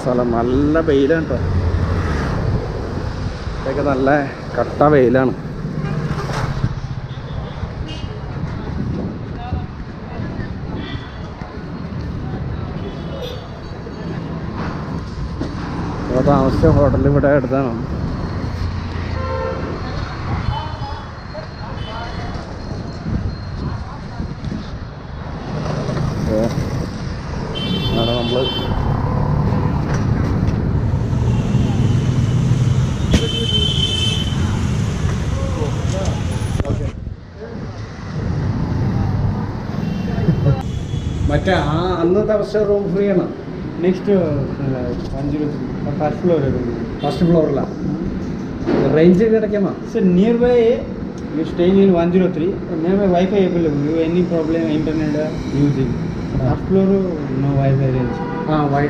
സ്ഥലം നല്ല വെയിലാണ് കേട്ടോ നല്ല കട്ട വെയിലാണ്. താമസിച്ച ഹോട്ടലിൽ ഇവിടെ അടുത്താണ്. దర్శ రూమ్ ఫ్రీ అన్న next one zero first floor first ఫ్లోర్లో range కడకేమా sir near by you staying in one zero three మేమే wifi available you any problem internet using first floor no wifi range why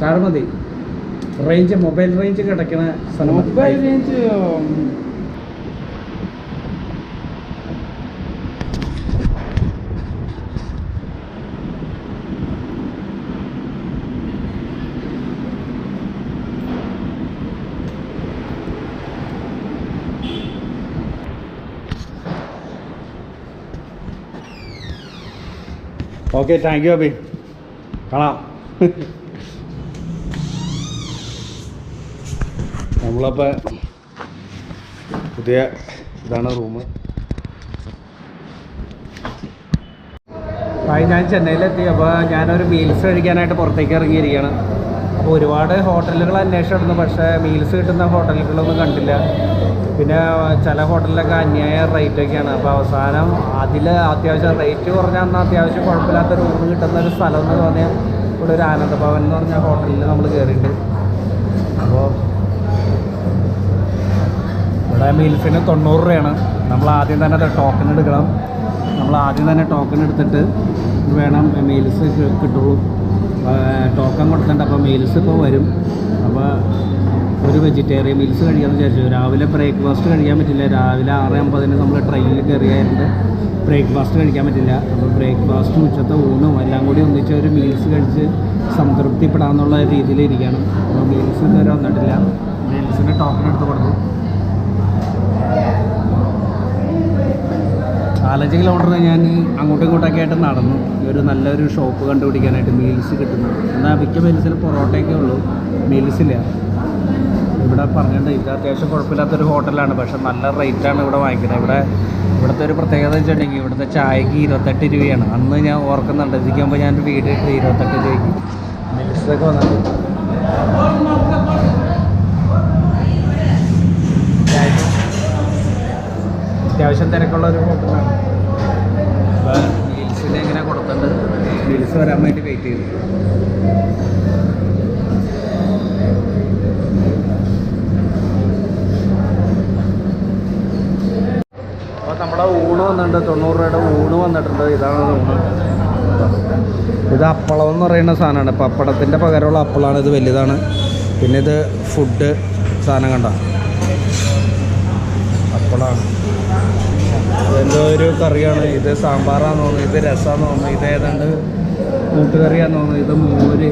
తాడమది range mobile range కడకేనా mobile range okay thank you Abi കാണാം നമ്മളപ്പോൾ പുതിയ ഇതാണ് room ഞാൻ ചെന്നൈയിലെത്തി. അപ്പോൾ ഞാനൊരു meals കഴിക്കാനായിട്ട് പുറത്തേക്ക് ഇറങ്ങിയിരിക്കുകയാണ്. അപ്പോൾ ഒരുപാട് ഹോട്ടലുകൾ അന്വേഷിച്ചിരുന്നു പക്ഷേ മീൽസ് കിട്ടുന്ന ഹോട്ടലുകളൊന്നും കണ്ടില്ല. പിന്നെ ചില ഹോട്ടലിലൊക്കെ അന്യായ റേറ്റൊക്കെയാണ് അപ്പോൾ അവസാനം അതിൽ അത്യാവശ്യം റേറ്റ് കുറഞ്ഞാൽ എന്നാൽ അത്യാവശ്യം കുഴപ്പമില്ലാത്ത റൂം കിട്ടുന്ന ഒരു സ്ഥലം എന്ന് പറഞ്ഞാൽ ഇവിടെ ഒരു ആനന്ദഭവൻ എന്ന് പറഞ്ഞ ഹോട്ടലിൽ നമ്മൾ കയറിയിട്ടുണ്ട് അപ്പോൾ ഇവിടെ മീൽസിന് തൊണ്ണൂറ് രൂപയാണ്. നമ്മൾ ആദ്യം തന്നെ ടോക്കൺ എടുക്കണം. നമ്മൾ ആദ്യം തന്നെ ടോക്കൺ എടുത്തിട്ട് വേണം മീൽസ് കിട്ടുള്ളൂ. ടോക്കൺ കൊടുത്തിട്ടുണ്ട്. അപ്പോൾ മീൽസ് ഇപ്പോൾ വരും. അപ്പോൾ ഒരു വെജിറ്റേറിയൻ മീൽസ് കഴിക്കാമെന്ന് വിചാരിച്ചു. രാവിലെ ബ്രേക്ക്ഫാസ്റ്റ് കഴിക്കാൻ പറ്റില്ല. രാവിലെ ആറ് അമ്പതിന് നമ്മൾ ട്രെയിനിൽ കയറിയായിരുന്നു ബ്രേക്ക്ഫാസ്റ്റ് കഴിക്കാൻ പറ്റില്ല. അപ്പോൾ ബ്രേക്ക്ഫാസ്റ്റ് ഉച്ചത്തെ ഊണും എല്ലാം കൂടി ഒന്നിച്ച് ഒരു മീൽസ് കഴിച്ച് സംതൃപ്തിപ്പെടാമെന്നുള്ള രീതിയിലിരിക്കണം. അപ്പോൾ മീൽസ് ഇതുവരെ വന്നിട്ടില്ല. മീൽസിന്റെ ടോക്കൺ എടുത്ത് കൊടുക്കും നാലഞ്ച് കിലോമീറ്റർ ഞാൻ അങ്ങോട്ടും ഇങ്ങോട്ടൊക്കെ ആയിട്ട് നടന്നു. ഒരു നല്ലൊരു ഷോപ്പ് കണ്ടുപിടിക്കാനായിട്ട് മീൽസ് കിട്ടുന്നു. എന്നാൽ മിക്ക മീൽസിൽ പൊറോട്ടയൊക്കെ ഉള്ളൂ. മീൽസില്ല ഇവിടെ പറഞ്ഞിട്ടുണ്ട് ഇത് അത്യാവശ്യം കുഴപ്പമില്ലാത്തൊരു ഹോട്ടലാണ് പക്ഷെ നല്ല റേറ്റാണ് ഇവിടെ വാങ്ങിക്കുന്നത്. ഇവിടെ ഇവിടുത്തെ ഒരു പ്രത്യേകത വെച്ചിട്ടുണ്ടെങ്കിൽ ഇവിടുത്തെ ചായക്ക് ഇരുപത്തെട്ട് രൂപയാണ്. അന്ന് ഞാൻ ഓർക്കുന്നുണ്ട് ഇതിക്കുമ്പോൾ ഞാൻ വീട് ഇട്ട് ഇരുപത്തെട്ട് രൂപയ്ക്ക് മീൽസൊക്കെ വന്നിട്ട് അത്യാവശ്യം തിരക്കുള്ള ഒരു ഹോട്ടലാണ് മീൽസിനെ എങ്ങനെ വരാൻ വേണ്ടി വെയിറ്റ് ചെയ്തു. അപ്പോൾ നമ്മുടെ ഊണ് വന്നിട്ടുണ്ട്. തൊണ്ണൂറ് രൂപയുടെ ഊണ് വന്നിട്ടുണ്ട്. ഇതാണ് ഊണ്. ഇത് അപ്പളം എന്ന് പറയുന്ന സാധനമാണ്. പപ്പടത്തിന്റെ പകരമുള്ള അപ്പളമാണ് ഇത് വലുതാണ്. പിന്നെ ഇത് ഫുഡ് സാധനം കണ്ട? അപ്പളാണ് എന്തോ ഒരു കറിയാണ്. ഇത് സാമ്പാറാന്ന് തോന്നുന്നു ഇത് രസമാണെന്ന് തോന്നുന്നു ഇത് ഏതാണ്ട് കൂട്ടുകറിയാന്ന് തോന്നുന്നു ഇത് മോര്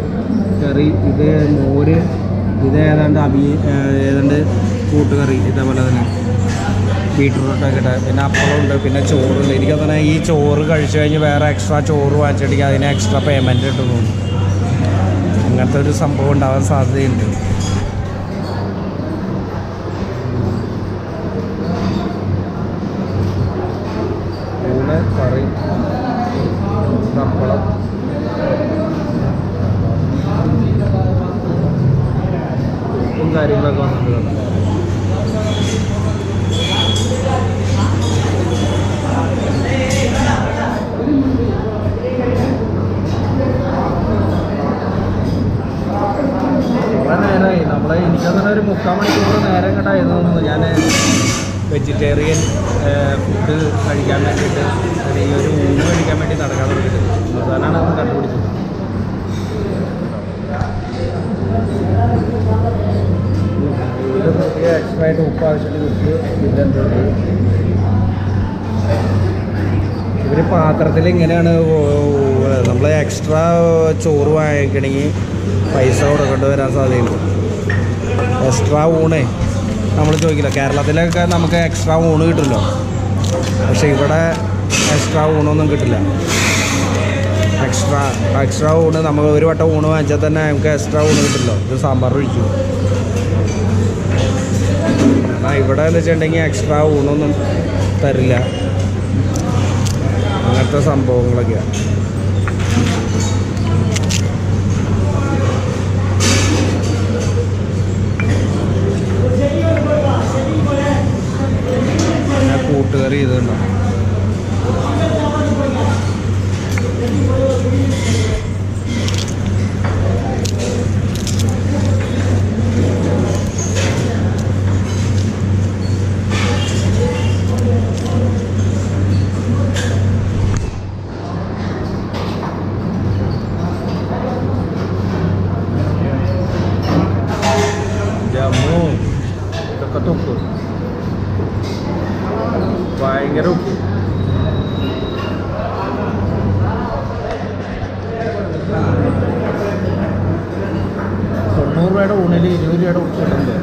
കറി ഇത് മോര് ഇത് ഏതാണ്ട് അബി ഏതാണ്ട് കൂട്ടുകറി ഇതേപോലെ തന്നെ. ബീട്രൂട്ടൊക്കെ ഇട്ട് പിന്നെ അപ്പളമുണ്ട് പിന്നെ ചോറുണ്ട് എനിക്ക് തന്നെ ഈ ചോറ് കഴിച്ചു കഴിഞ്ഞ് വേറെ എക്സ്ട്രാ ചോറ് വാങ്ങിച്ചിട്ടുണ്ടെങ്കിൽ അതിന് എക്സ്ട്രാ പേയ്മെന്റ് ഇട്ടു തോന്നുന്നു. അങ്ങനത്തെ ഒരു സംഭവം ഉണ്ടാവാൻ സാധ്യതയുണ്ട് ഊണ് കറി പപ്പളം ഉപ്പും കാര്യങ്ങളൊക്കെ വന്നിട്ടുണ്ട് കുറേ നേരമായി നമ്മളെ എനിക്കങ്ങനെ ഒരു മുക്കാൽ മണിക്കൂർ നേരം കണ്ടായിരുന്നു തോന്നുന്നു ഞാൻ വെജിറ്റേറിയൻ ഫുഡ് കഴിക്കാൻ വേണ്ടിയിട്ട് ഒരു ഈ ഒരു ഊണ് കഴിക്കാൻ വേണ്ടി നടക്കാൻ തുടങ്ങിയിട്ട് അവസാനമാണ് അത് കണ്ടുപിടിച്ചത് ഇത് പ്രത്യേക എക്സ്ട്രാ ആയിട്ട് ഉപ്പ് ആവശ്യത്തിന് ഉപ്പ് ഇതുണ്ട് ഇവർ പാത്രത്തിൽ ഇങ്ങനെയാണ് നമ്മൾ എക്സ്ട്രാ ചോറ് വാങ്ങിക്കണമെങ്കിൽ പൈസ കൊടുക്കേണ്ടി വരാൻ സാധ്യതയുണ്ട്. എക്സ്ട്രാ ഊണേ നമ്മൾ ചോദിക്കില്ല. കേരളത്തിലൊക്കെ നമുക്ക് എക്സ്ട്രാ ഊണ് കിട്ടുമല്ലോ. പക്ഷെ ഇവിടെ എക്സ്ട്രാ ഊണൊന്നും കിട്ടില്ല. എക്സ്ട്രാ എക്സ്ട്രാ ഊണ് നമ്മൾ ഒരു വട്ടം ഊണ് വാങ്ങിച്ചാൽ തന്നെ നമുക്ക് എക്സ്ട്രാ ഊണ് കിട്ടില്ലോ. ഇത് സാമ്പാർ ഒഴിച്ചു. എന്നാൽ ഇവിടെ എന്ന് വെച്ചിട്ടുണ്ടെങ്കിൽ എക്സ്ട്രാ ഊണൊന്നും തരില്ല. അങ്ങനത്തെ സംഭവങ്ങളൊക്കെയാണ് കൂട്ടുകാരി ഇതുണ്ടോ ജമ്മു ഇതൊക്കെ തൊക്ക് ഭയങ്കര ഉപ്പ് തൊണ്ണൂറ് രൂപയുടെ ഊണിൽ ഇരുപത് രൂപയുടെ ഉപ്പ് ഇടുന്നുണ്ട്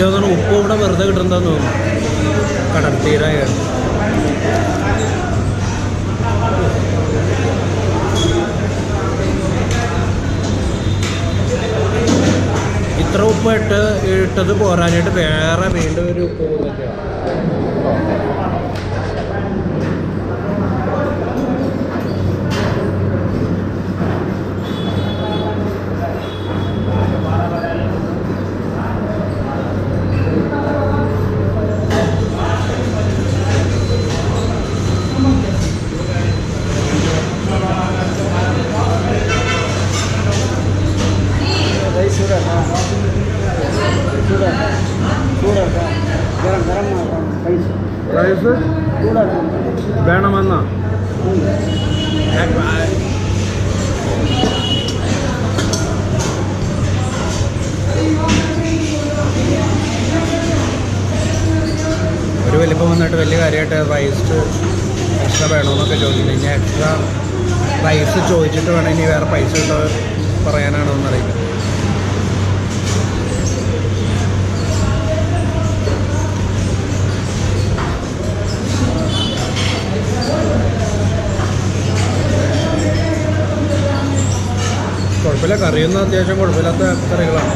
ഇതൊന്നും ഉപ്പ് ഇവിടെ വെറുതെ കിട്ടുന്നതെന്ന് തോന്നുന്നു. കടൽ ഇത്ര ഉപ്പ് ഇട്ട് ഇട്ടത് പോരാനായിട്ട് വേറെ വീണ്ടും ഒരു ഉപ്പ് കൂടിയൊക്കെയാണ് റൈസ് വേണമെന്നാ? ഒരു വലിപ്പം വന്നിട്ട് വലിയ കാര്യമായിട്ട് റൈസ് എക്സ്ട്രാ വേണമെന്നൊക്കെ ചോദിക്കുന്നു ഇനി എക്സ്ട്രാ റൈസ് ചോദിച്ചിട്ട് വേണം ഇനി വേറെ പൈസ ഇട്ട് പറയാനാണോ എന്നറിയില്ല. കുഴപ്പമില്ല. കറിയൊന്നും അത്യാവശ്യം കുഴപ്പമില്ലാത്ത കറികളാണ്.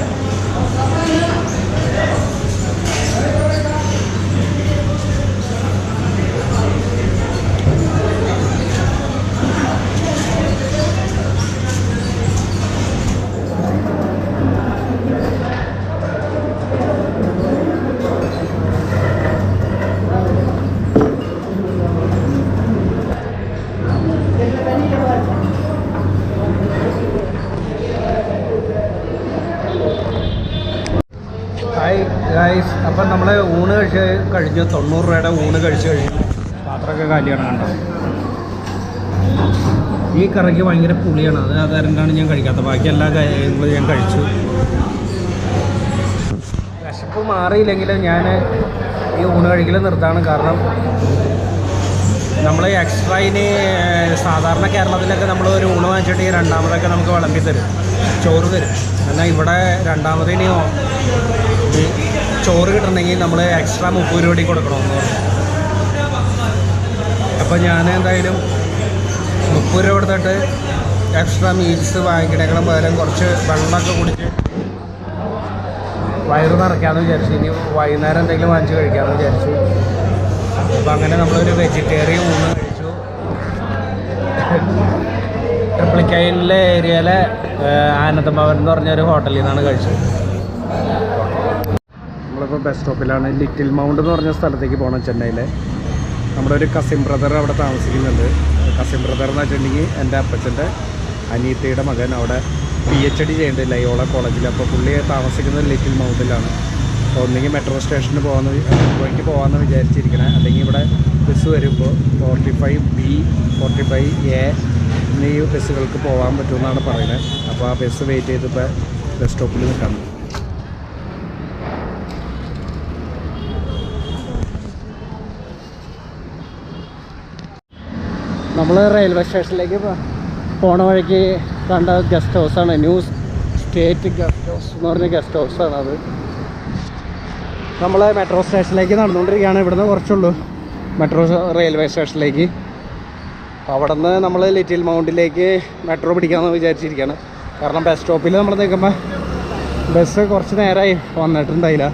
കഴിഞ്ഞു. തൊണ്ണൂറ് രൂപയുടെ ഊണ് കഴിച്ചു കഴിഞ്ഞു. പാത്രമൊക്കെ കാലിയാണ് കണ്ടോ? ഈ കറിക്ക് ഭയങ്കര പുളിയാണ്. അത് അതുകൊണ്ടാണ് ഞാൻ കഴിക്കാത്തത്? ബാക്കി എല്ലാ കാര്യങ്ങളും ഞാൻ കഴിച്ചു. വിശപ്പ് മാറിയില്ലെങ്കിലും ഞാൻ ഈ ഊണ് കഴിക്കൽ നിർത്താണ്. കാരണം നമ്മൾ എക്സ്ട്രാ ഇനി സാധാരണ കേരളത്തിലൊക്കെ നമ്മൾ ഒരു ഊണ് വാങ്ങിച്ചിട്ട് ഈ രണ്ടാമതൊക്കെ നമുക്ക് വിളമ്പി തരും. ചോറ് തരും. എന്നാൽ ഇവിടെ രണ്ടാമതിന് ഈ ചോറ് കിട്ടണമെങ്കിൽ നമ്മൾ എക്സ്ട്രാ മുപ്പത് രൂപ കൊടുക്കണം കൊടുക്കണമെന്ന് പറഞ്ഞു. അപ്പോൾ ഞാൻ എന്തായാലും മുപ്പത് രൂപ കൊടുത്തിട്ട് എക്സ്ട്രാ മീൽസ് വാങ്ങിക്കണേക്കാളും പകരം കുറച്ച് വെള്ളമൊക്കെ കുടിച്ച് വയറ് നിറയ്ക്കാമെന്ന് വിചാരിച്ചു. ഇനി വൈകുന്നേരം എന്തെങ്കിലും വാങ്ങിച്ച് കഴിക്കാമെന്ന് വിചാരിച്ചു. അപ്പോൾ അങ്ങനെ നമ്മളൊരു വെജിറ്റേറിയൻ ഊണ് കഴിച്ചു. ട്രിപ്ലിക്കൈനിലെ ഏരിയയിലെ ആനന്ദ ഭവൻ എന്ന് പറഞ്ഞൊരു ഹോട്ടലിൽ നിന്നാണ് കഴിച്ചത്. നമ്മളിപ്പോൾ ബസ് സ്റ്റോപ്പിലാണ് ലിറ്റിൽ മൗണ്ട് എന്ന് പറഞ്ഞ സ്ഥലത്തേക്ക് പോകണം ചെന്നൈയിലെ. നമ്മുടെ ഒരു കസിൻ ബ്രദർ അവിടെ താമസിക്കുന്നുണ്ട്. കസിൻ ബ്രദർ എന്ന് വെച്ചിട്ടുണ്ടെങ്കിൽ എന്റെ അപ്പച്ചന്റെ അനിയത്തിയുടെ മകൻ അവിടെ പി എച്ച് ഡി ചെയ്യേണ്ടത് ലയോള കോളേജിൽ അപ്പോൾ പുള്ളി താമസിക്കുന്നത് ലിറ്റിൽ മൗണ്ടിലാണ് അപ്പോൾ ഒന്നെങ്കിൽ മെട്രോ സ്റ്റേഷന് പോകാമെന്ന് മെട്രോയ്ക്ക് പോകാമെന്ന് വിചാരിച്ചിരിക്കണേ. അല്ലെങ്കിൽ ഇവിടെ ബസ് വരുമ്പോൾ forty five B forty five A എന്നീ ബസ്സുകൾക്ക് പോകാൻ പറ്റുമെന്നാണ് പറയുന്നത്. അപ്പോൾ ആ ബസ് വെയിറ്റ് ചെയ്തിപ്പോൾ ബസ് സ്റ്റോപ്പിൽ നിൽക്കണം. നമ്മൾ റെയിൽവേ സ്റ്റേഷനിലേക്ക് പോണ വഴിക്ക് കണ്ട ഗസ്റ്റ് ഹൗസാണ് ന്യൂ സ്റ്റേറ്റ് ഗസ്റ്റ് ഹൗസ് എന്ന് പറഞ്ഞ ഗസ്റ്റ് ഹൗസാണ് അത്. നമ്മൾ മെട്രോ സ്റ്റേഷനിലേക്ക് നടന്നുകൊണ്ടിരിക്കുകയാണ്. ഇവിടുന്ന് കുറച്ചുള്ളൂ. മെട്രോ റെയിൽവേ സ്റ്റേഷനിലേക്ക് അവിടെ നിന്ന് നമ്മൾ ലിറ്റിൽ മൗണ്ടിലേക്ക് മെട്രോ പിടിക്കാമെന്ന് വിചാരിച്ചിരിക്കുകയാണ്. കാരണം ബസ് സ്റ്റോപ്പിൽ നമ്മൾ നിൽക്കുമ്പോൾ ബസ് കുറച്ച് നേരമായി വന്നിട്ടുണ്ടായില്ല.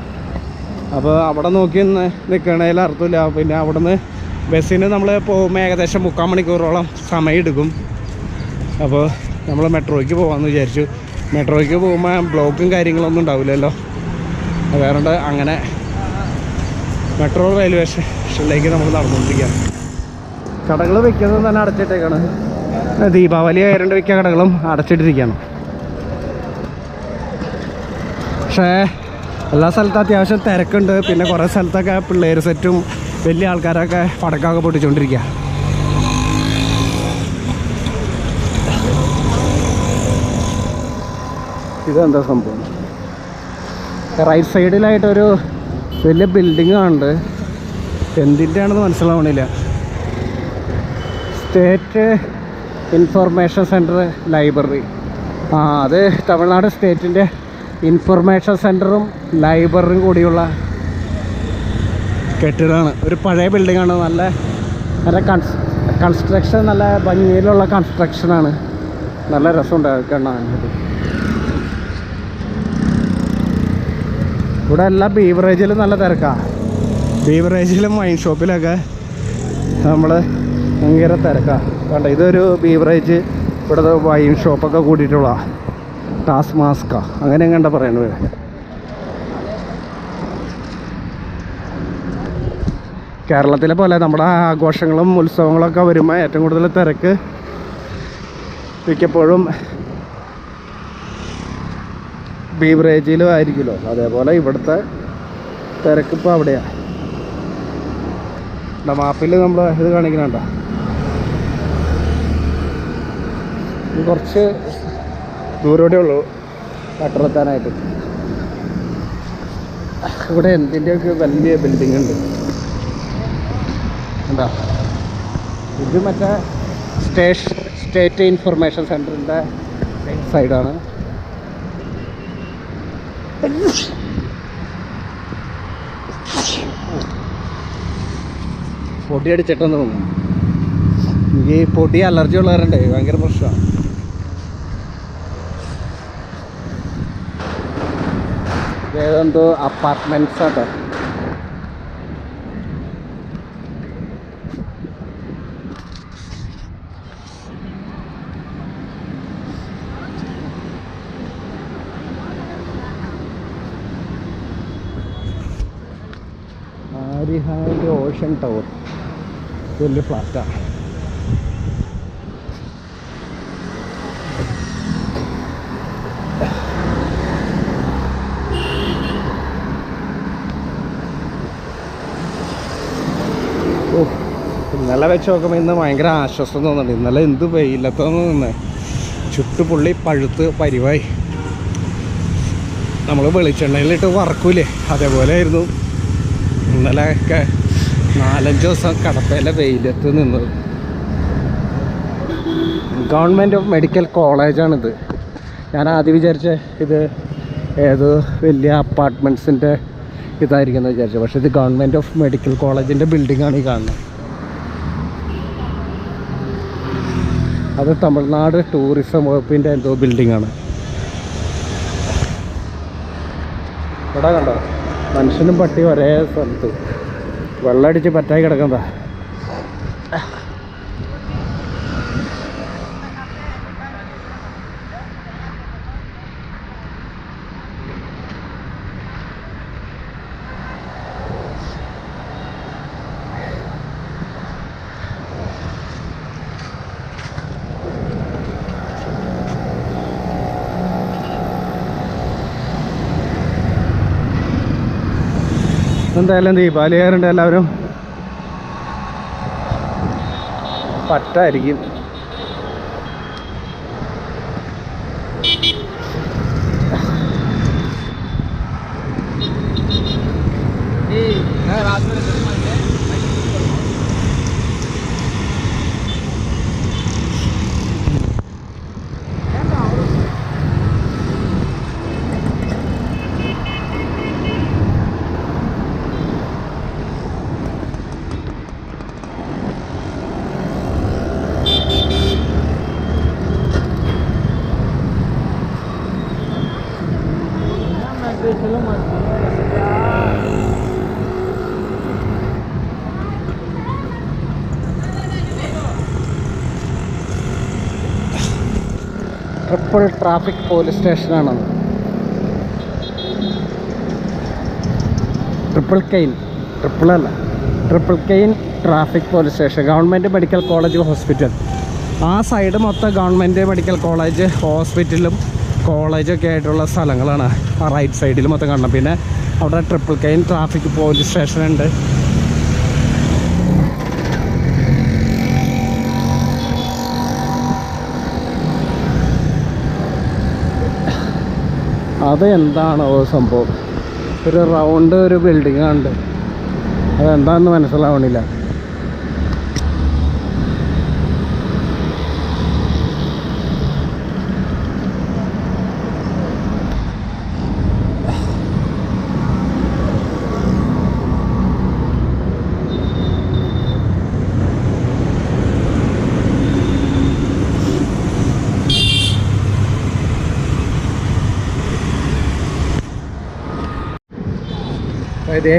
അപ്പോൾ അവിടെ നോക്കി നിൽക്കണതിൽ അർത്ഥമില്ല. പിന്നെ അവിടെ നിന്ന് ബസ്സിന് നമ്മൾ പോകുമ്പോൾ ഏകദേശം മുക്കാൽ മണിക്കൂറോളം സമയം എടുക്കും അപ്പോൾ നമ്മൾ മെട്രോയ്ക്ക് പോകാമെന്ന് വിചാരിച്ചു. മെട്രോയ്ക്ക് പോകുമ്പോൾ ബ്ലോക്കും കാര്യങ്ങളൊന്നും ഉണ്ടാവില്ലല്ലോ. വേറെ അങ്ങനെ മെട്രോ റെയിൽവേ സ്റ്റേഷനിലേക്ക് നമ്മൾ നടന്നുകൊണ്ടിരിക്കുകയാണ് കടകൾ വെക്കുന്നത് തന്നെ അടച്ചിട്ടേക്കാണ്. ദീപാവലി ആയതുകൊണ്ട് മിക്ക കടകളും അടച്ചിട്ടിരിക്കുകയാണ് പക്ഷേ എല്ലാ സ്ഥലത്തും അത്യാവശ്യം തിരക്കുണ്ട്. പിന്നെ കുറേ സ്ഥലത്തൊക്കെ പിള്ളേർ സെറ്റും വലിയ ആൾക്കാരൊക്കെ പടക്കമൊക്കെ പൊട്ടിച്ചുകൊണ്ടിരിക്കുക ഇതെന്താ സംഭവം? റൈറ്റ് സൈഡിലായിട്ടൊരു വലിയ ബിൽഡിംഗ് കാണുന്നുണ്ട്. എന്തിന്റെ ആണെന്ന് മനസ്സിലാവണില്ല. സ്റ്റേറ്റ് ഇൻഫർമേഷൻ സെന്റർ ലൈബ്രറി ആ അത് തമിഴ്നാട് സ്റ്റേറ്റിന്റെ ഇൻഫർമേഷൻ സെന്ററും ലൈബ്രറിയും കൂടിയുള്ള കെട്ടിടമാണ്. ഒരു പഴയ ബിൽഡിങ്ങാണ് നല്ല നല്ല കൺസ് കൺസ്ട്രക്ഷൻ നല്ല ഭംഗിയിലുള്ള കൺസ്ട്രക്ഷനാണ് നല്ല രസമുണ്ട് കാണാൻ ഇവിടെ എല്ലാ ബീവറേജിലും നല്ല തിരക്കാണ് ബീവറേജിലും വൈൻ ഷോപ്പിലൊക്കെ നമ്മൾ ഭയങ്കര തിരക്കാണ് വേണ്ട ഇതൊരു ബീവറേജ് ഇവിടുത്തെ വൈൻ ഷോപ്പൊക്കെ കൂടിയിട്ടുള്ള ടാസ് മാസ്ക അങ്ങനെ കണ്ട പറയണത്? കേരളത്തിലെ പോലെ നമ്മുടെ ആഘോഷങ്ങളും ഉത്സവങ്ങളൊക്കെ വരുമ്പോൾ ഏറ്റവും കൂടുതൽ തിരക്ക് മിക്കപ്പോഴും ബീവറേജിലും ആയിരിക്കുമല്ലോ. അതേപോലെ ഇവിടുത്തെ തിരക്ക് ഇപ്പോൾ അവിടെയാണ് മാപ്പിൽ നമ്മൾ ഇത് കാണിക്കുന്നുണ്ടോ. കുറച്ച് ദൂരോടെ ഉള്ളൂ. കട്ടറെത്താനായിട്ട് ഇവിടെ എന്തിന്റെയൊക്കെ വലിയ ബിൽഡിംഗ് ഉണ്ട്. എന്താ ഇത് മറ്റേ സ്റ്റേഷ് സ്റ്റേറ്റ് ഇൻഫർമേഷൻ സെന്ററിന്റെ സൈഡാണ്. പൊടി അടിച്ചിട്ടെന്ന് തോന്നുന്നു. എനിക്ക് പൊടി അലർജി ഉള്ളവരുണ്ടേ ഭയങ്കര പ്രശ്നമാണ്. ഏതെന്തോ അപ്പാർട്ട്മെന്റ്സ് ആട്ടോ. ഓഷൻ ടവർ വലിയ ഫ്ലാറ്റാണ് ഓ ഇന്നലെ വെച്ച് നോക്കുമ്പോൾ ഇന്ന് ഭയങ്കര ആശ്വാസം തോന്നുന്നുണ്ട്. ഇന്നലെ എന്ത് വെയിലത്തൊന്നും നിന്ന്. ചുട്ടുപുള്ളി പഴുത്ത് പരിവായി. നമ്മൾ വെളിച്ചെണ്ണയിലിട്ട് വറക്കൂലേ. അതേപോലെ ആയിരുന്നു. ഇന്നലെ ഒക്കെ നാലഞ്ച് ദിവസം കടപ്പയിലെ വെയിലത്ത് നിന്ന് ഗവൺമെന്റ് ഓഫ് മെഡിക്കൽ കോളേജാണിത് ഞാൻ ആദ്യം വിചാരിച്ച ഇത് ഏത് വലിയ അപ്പാർട്ട്മെന്റ്സിന്റെ ഇതായിരിക്കും എന്ന് വിചാരിച്ചു. പക്ഷേ ഇത് ഗവൺമെന്റ് ഓഫ് മെഡിക്കൽ കോളേജിന്റെ ബിൽഡിങ്ങാണ് ഈ കാണുന്നത്. അത് തമിഴ്നാട് ടൂറിസം വകുപ്പിന്റെ എന്തോ ബിൽഡിങ്ങാണ് ഇവിടെ കണ്ടോ? മനുഷ്യനും പട്ടി ഒരേ സ്ഥലത്ത്. വെള്ളമടിച്ച് പറ്റായി കിടക്കുന്നതാ എന്തായാലും ദീപാവലി ആയതുകൊണ്ട് എല്ലാവരും. പറ്റായിരിക്കും. ട്രിപ്പിൾ ട്രാഫിക് പോലീസ് സ്റ്റേഷനാണ് ട്രിപ്പിൾ കെയിൻ ട്രിപ്പിൾ അല്ല. Triplicane traffic police station government medical college hospital ആ സൈഡ് മൊത്തം ഗവൺമെന്റ് മെഡിക്കൽ കോളേജ് ഹോസ്പിറ്റലും കോളേജൊക്കെ ആയിട്ടുള്ള സ്ഥലങ്ങളാണ്. ആ റൈറ്റ് സൈഡിൽ മൊത്തം കാണണം. പിന്നെ അവിടെ triple cane traffic police station ഉണ്ട്. അത് എന്താണോ സംഭവം? ഒരു റൗണ്ട് ഒരു ബിൽഡിംഗ് ഉണ്ട് അതെന്താണെന്ന് മനസ്സിലാവണില്ല. അതെ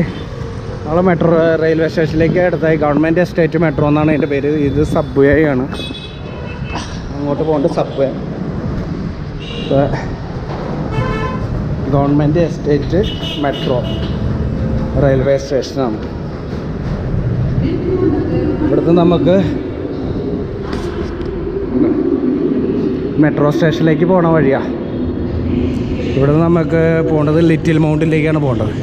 നമ്മളെ മെട്രോ റെയിൽവേ സ്റ്റേഷനിലേക്ക് അടുത്തായി. ഗവൺമെന്റ് എസ്റ്റേറ്റ് മെട്രോ എന്നാണ് എന്റെ പേര്. ഇത് സബ്വേ ആണ്. അങ്ങോട്ട് പോകേണ്ട subway government estate metro railway സ്റ്റേഷനാണ് ഇവിടുന്ന് നമുക്ക് മെട്രോ സ്റ്റേഷനിലേക്ക് പോണ വഴിയാണ് ഇവിടുന്ന് നമുക്ക് പോകേണ്ടത് ലിറ്റിൽ മൗണ്ടിലേക്കാണ് പോകേണ്ടത്.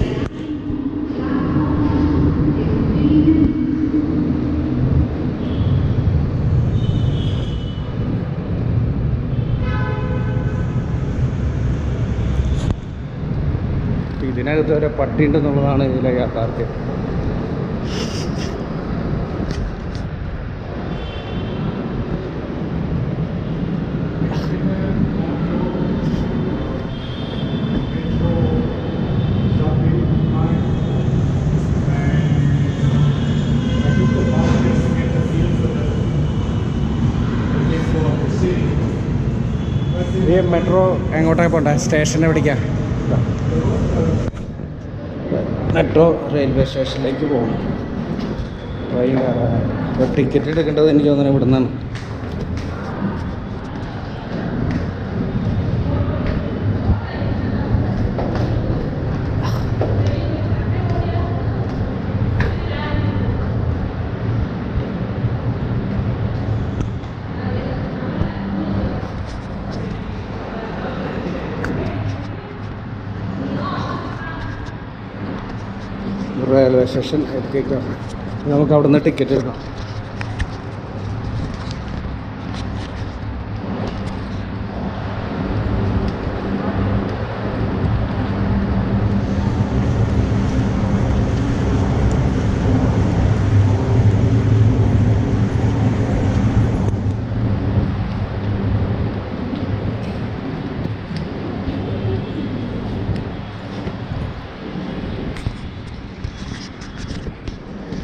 ഇതിനകത്ത് പട്ടിയുണ്ട് എന്നുള്ളതാണ് ഇതിലെ യാഥാർത്ഥ്യം. മെട്രോ എങ്ങോട്ടാണ് പോണ്ടേ? സ്റ്റേഷൻ എവിടേക്കാണ് മെട്രോ റെയിൽവേ സ്റ്റേഷനിലേക്ക് പോകണം ട്രെയിൻ ടിക്കറ്റ് എടുക്കേണ്ടത് എനിക്ക് തോന്നുന്നത് ഇവിടെ നിന്നാണ് റെയിൽവേ സ്റ്റേഷൻ എത്തിക്കാം നമുക്ക് അവിടെ നിന്ന് ടിക്കറ്റ് എടുക്കാം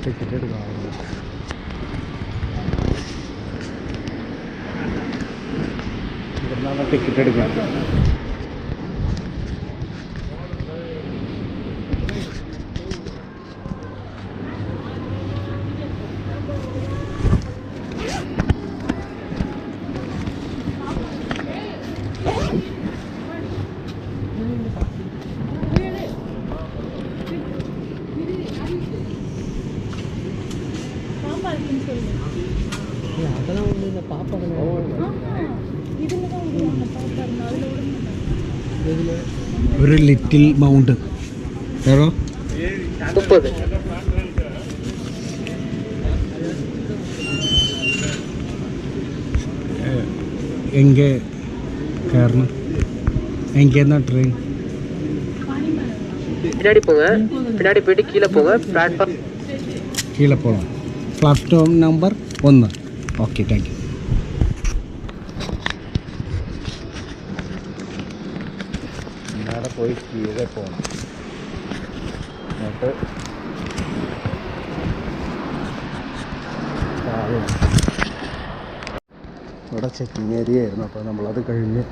ടിക്കറ്റ് എടുക്കാം ഇവിടുന്നാണ് ടിക്കറ്റ് എടുക്കാം ഒരു ലിറ്റിൽ മൗണ്ട് ഏതോ മുപ്പത് എങ്കെ കയറണം എങ്കേന്നാ ട്രെയിൻ பின்னாடி போங்க பின்னாடி போயிட்டு கீழே போங்க பிளாட்ஃபார்ம் கீழே போகலாம் பிளாட்ஃபார்ம் நம்பர் ஒன்று ஓகே தேங்க்யூ പോയി കീഴെ പോകണം എന്നിട്ട് ഇവിടെ ചെക്കിങ് ഏരിയ ആയിരുന്നു. അപ്പോൾ നമ്മളത് കഴിഞ്ഞ്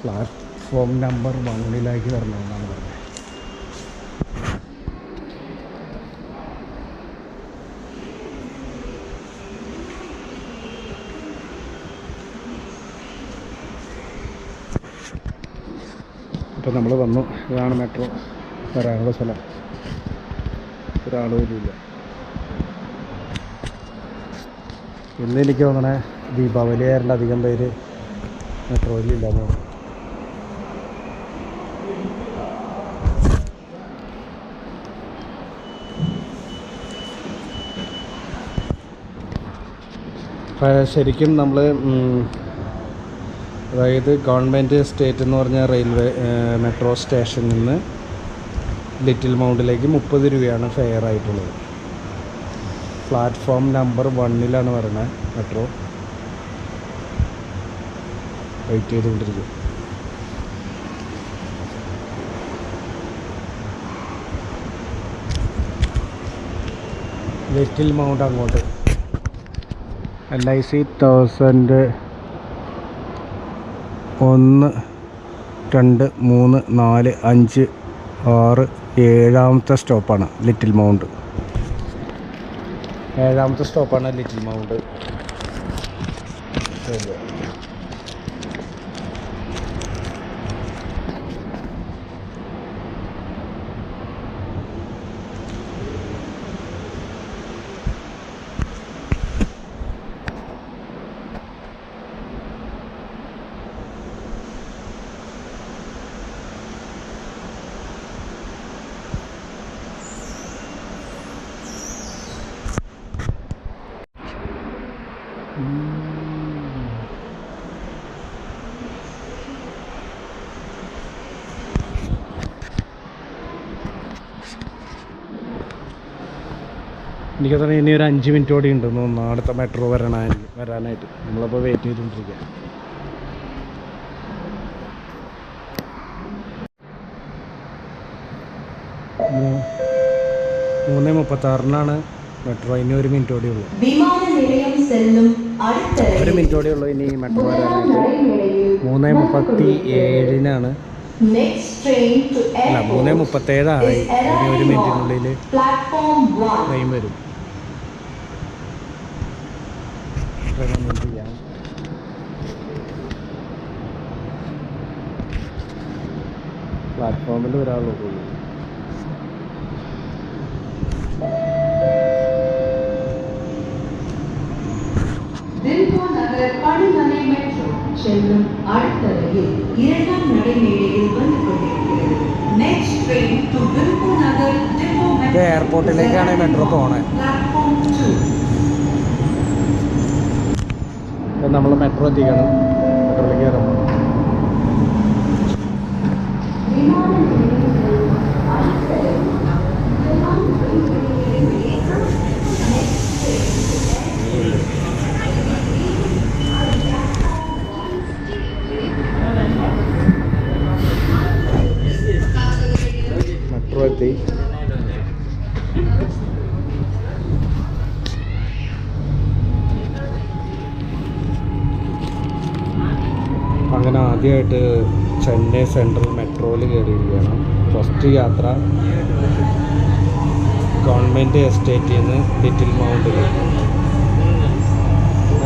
പ്ലാറ്റ്ഫോം നമ്പർ വണ്ണിലേക്ക് വരണമെന്നാണ് പറഞ്ഞത്. അപ്പോൾ നമ്മൾ വന്നു. ഇതാണ് മെട്രോ വരാനുള്ള സ്ഥലം. ഒരാളും ഇല്ല ഇന്ന് എനിക്ക് തോന്നണേ ദീപാവലി ആയതുകൊണ്ട് അധികം പേര് മെട്രോയിലില്ല ശരിക്കും നമ്മൾ അതായത് ഗവൺമെന്റ് സ്റ്റേറ്റ് എന്ന് പറഞ്ഞ റെയിൽവേ മെട്രോ സ്റ്റേഷനിൽ നിന്ന് ലിറ്റിൽ മൗണ്ടിലേക്ക് മുപ്പത് രൂപയാണ് ഫെയർ ആയിട്ടുള്ളത്. പ്ലാറ്റ്ഫോം നമ്പർ വണ്ണിലാണ് പറയുന്നത് മെട്രോ. വെയിറ്റ് ചെയ്തുകൊണ്ടിരിക്കും ലിറ്റിൽ മൗണ്ട് അങ്ങോട്ട്. എൽ ഐ സി തൗസൻഡ് ഒന്ന് രണ്ട് മൂന്ന് നാല് അഞ്ച് ആറ് ഏഴാമത്തെ സ്റ്റോപ്പാണ് ലിറ്റിൽ മൗണ്ട്. ഏഴാമത്തെ സ്റ്റോപ്പാണ് ലിറ്റിൽ മൗണ്ട്. എനിക്ക് തന്നെ ഇനി ഒരു അഞ്ച് മിനിറ്റ് കൂടി ഉണ്ടെന്ന് തോന്നുന്നു. അടുത്ത മെട്രോ വരണ വരാനായിട്ട്. നമ്മളപ്പോൾ വെയിറ്റ് ചെയ്തുകൊണ്ടിരിക്കുക മൂന്ന് മുപ്പത്താറിനാണ് മെട്രോ ഇനി ഒരു മിനിറ്റ് കൂടി ഉള്ളു. ഒരു മിനിറ്റ് കൂടി ഉള്ളു ഇനി മെട്രോ വരാനായിട്ട്. മൂന്ന് മുപ്പത്തി ഏഴിനാണ് അല്ല മൂന്ന് മുപ്പത്തേഴായി ഇനി ഒരു മിനിറ്റിനുള്ളിൽ ട്രെയിൻ വരും. recommend ചെയ്യാം പ്ലാറ്റ്ഫോമിൽ ഒരാളുള്ളൂ படுமனை மெட்ரோ செல்லும் அடுத்த ரயில் இரண்டாம் நடைமேடையில் வந்து கொண்டிருக்கிறது நெக்ஸ்ட் ட்ரெயின் டு விருப்பம் நகர் டெப்போ எയർപോർട്ടിലേക്കാണ് മെട്രോ പോണേ പ്ലാറ്റ്ഫോം ടു നമ്മൾ മെട്രോ എത്തിക്കണം. മെട്രോയിൽ കയറുമ്പോൾ. ആദ്യമായിട്ട് ചെന്നൈ സെൻട്രൽ മെട്രോയിൽ കയറിയിരിക്കുകയാണ്. ഫസ്റ്റ് യാത്ര ഗവൺമെന്റ് എസ്റ്റേറ്റിൽ നിന്ന് ലിറ്റിൽ മൗണ്ടിൽ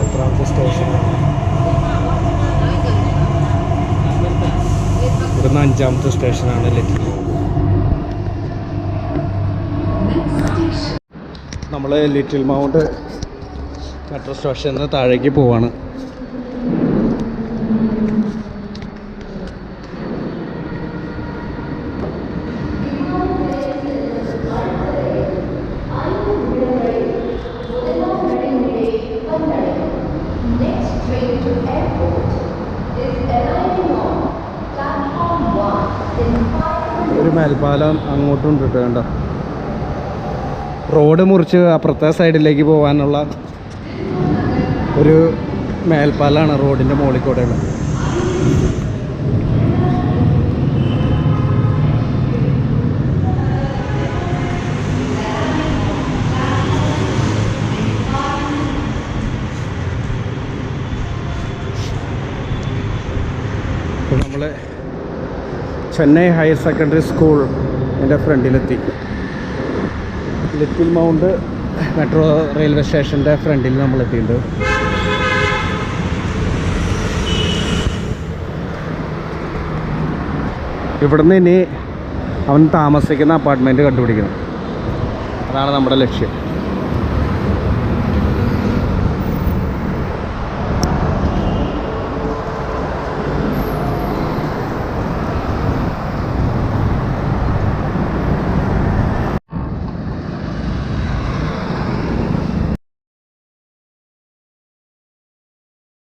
എത്രാമത്തെ സ്റ്റേഷനാണ് ഇവിടുന്ന് അഞ്ചാമത്തെ സ്റ്റേഷനാണ് ലിറ്റിൽ നമ്മൾ ലിറ്റിൽ മൗണ്ട് മെട്രോ സ്റ്റേഷനിൽ നിന്ന് താഴേക്ക് പോവാണ്. കേട്ടോ കണ്ടോ? റോഡ് മുറിച്ച് അപ്പുറത്തെ സൈഡിലേക്ക് പോകാനുള്ള ഒരു മേൽപ്പാലാണ് റോഡിന്റെ മുകളിൽ കൂടെ ഉള്ളത്. ചെന്നൈ ഹയർ സെക്കൻഡറി സ്കൂൾ എന്റെ ഫ്രണ്ടിലെത്തി. ലിറ്റിൽ മൗണ്ട് മെട്രോ റെയിൽവേ സ്റ്റേഷന്റെ ഫ്രണ്ടിൽ നമ്മൾ എത്തിയിട്ടുണ്ട് ഇവിടുന്ന് ഇനി അവൻ താമസിക്കുന്ന അപ്പാർട്ട്മെന്റ് കണ്ടുപിടിക്കണം. അതാണ് നമ്മുടെ ലക്ഷ്യം.